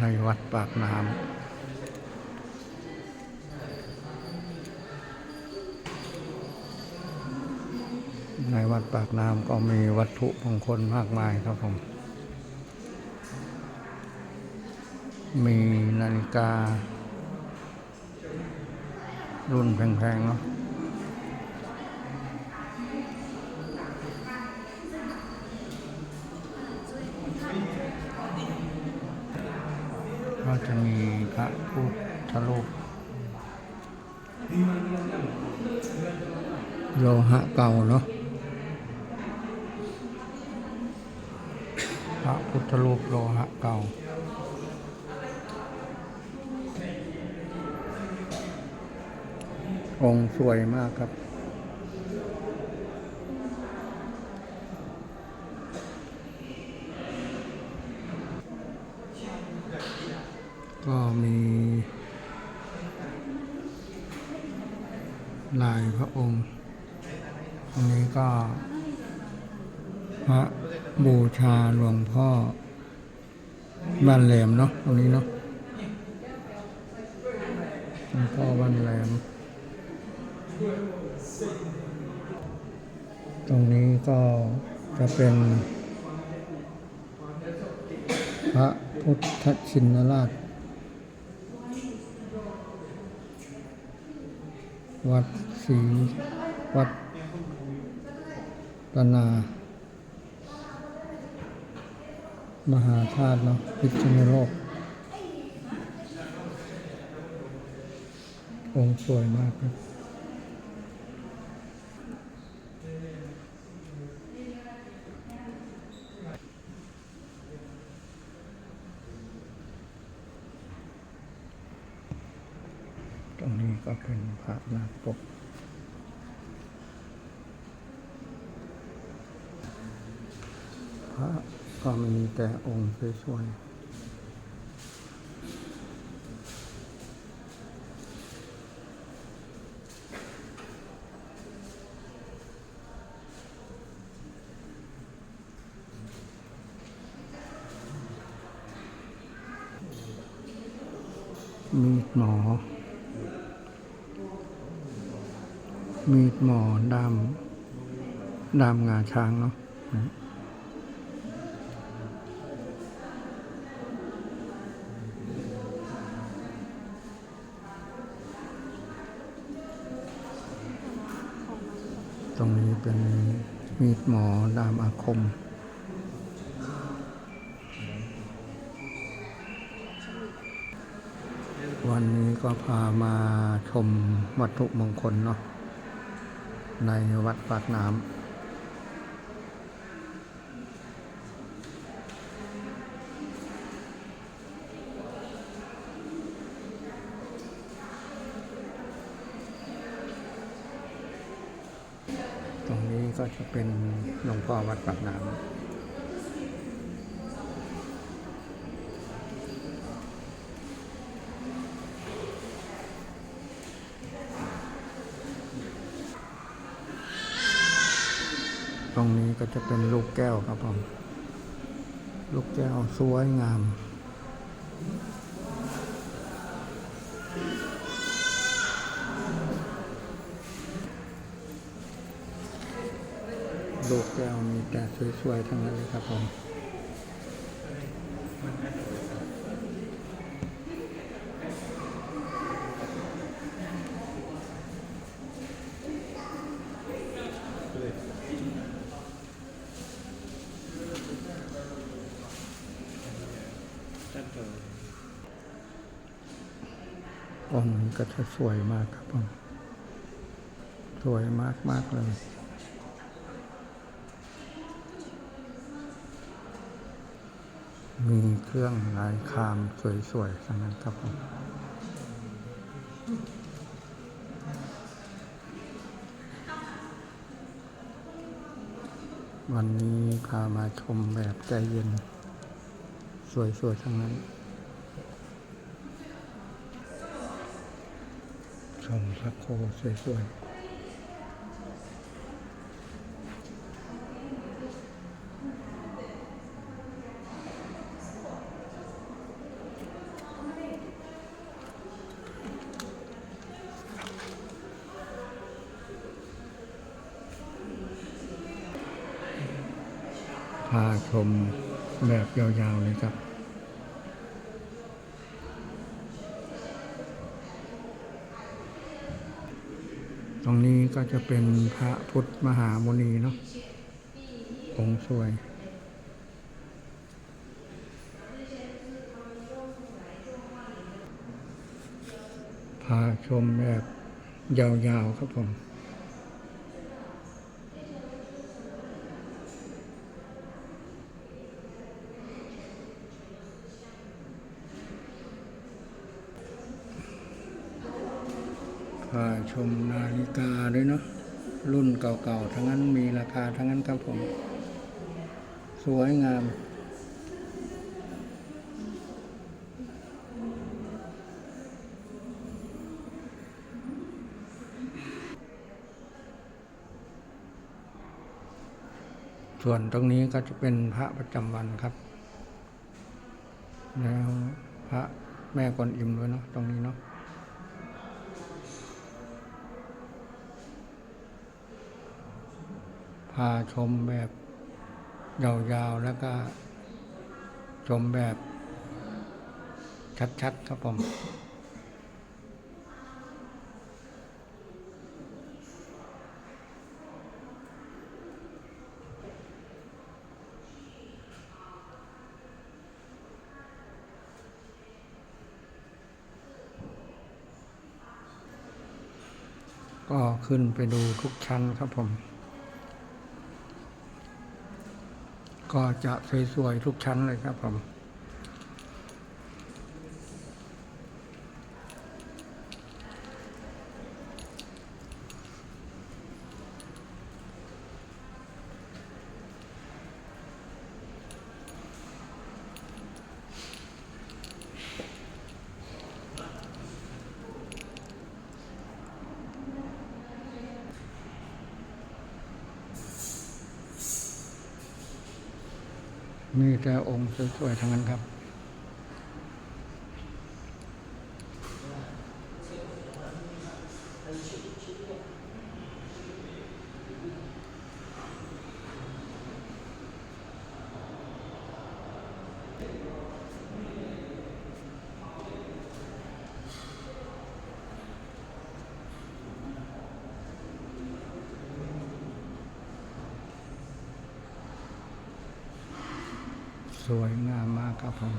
ในวัดปากน้ำในวัดปากน้ำก็มีวัตถุมงคลมากมายครับผม มีนาฬิกา รุ่นแพงๆเนาะ จะมีพระพุทธรูปโลหะเก่าเนาะพระพุทธรูปโลหะเก่าองค์สวยมากครับ ก็มีลายพระองค์ ตรงนี้ก็พระบูชาหลวงพ่อบ้านแหลมเนาะตรงนี้เนาะหลวงพ่อบ้านแหลม ตรงนี้ก็จะเป็นพระพุทธชินราช วัดศรีวัด ตนา มหาธาตุเนาะพิษณุโลกองค์สวยมากครับ ตรงนี้ก็เป็นพระนาคปก พระ ก็มีแต่องค์สวยๆมีดหมอ มีดหมอดามดามงาช้างเนาะ ตรงนี้เป็นมีดหมอดามอาคม วันนี้ก็พามาชมวัตถุมงคลเนาะในวัดปากน้ำ ตรงนี้ก็จะ เป็นหลวงพ่อวัดปากน้ำตรงนี้ก็จะเป็นลูกแก้วครับผม ลูกแก้วสวยงาม ลูกแก้วมีแต่สวยๆทั้งนั้นเลยครับผมองค์นี้ก็จะสวยมากครับผม สวยมากมากๆเลย มีเครื่องลายคามสวยๆทั้งนั้นครับผมวันนี้พามาชมแบบใจเย็น สวยๆทั้งนั้น ชมพระโคสวยๆาชมแบบยาวๆเลยครับ ตรงนี้ก็จะเป็นพระพุทธมหามุนีเนาะ องค์สวยพาชมแบบยาวๆครับผม พาชมนาฬิกาด้วยเนาะรุ่นเก่าๆ ทั้งนั้นมีราคาทั้งนั้นครับผม สวยงาม ส่วนตรงนี้ก็จะเป็นพระประจำวันครับ แล้วพระแม่กวนอิมด้วยเนาะตรงนี้เนาะ พาชมแบบยาวๆ แล้วก็ชมแบบชัดๆ ครับผม ก็ขึ้นไปดูทุกชั้นครับผม ก็จะสวยๆทุกชั้นเลยครับผม มีแต่องค์สวยๆทั้งนั้นครับ สวยงามมากครับผม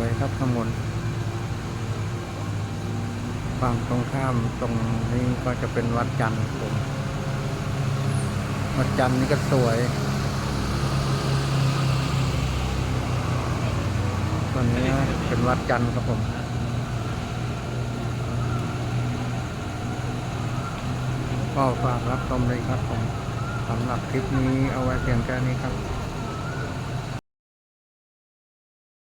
วยครับข้างบนฝั่งตรงข้ามตรงนี้ก็จะเป็นวัดจันทร์ผมวัดจันทร์นี่ก็สวย ตอนนี้เป็นวัดจันทร์ครับผมก็ฝากรับชมเลยครับผมสำหรับคลิปนี้เอาไว้เพียงแค่นี้ครับ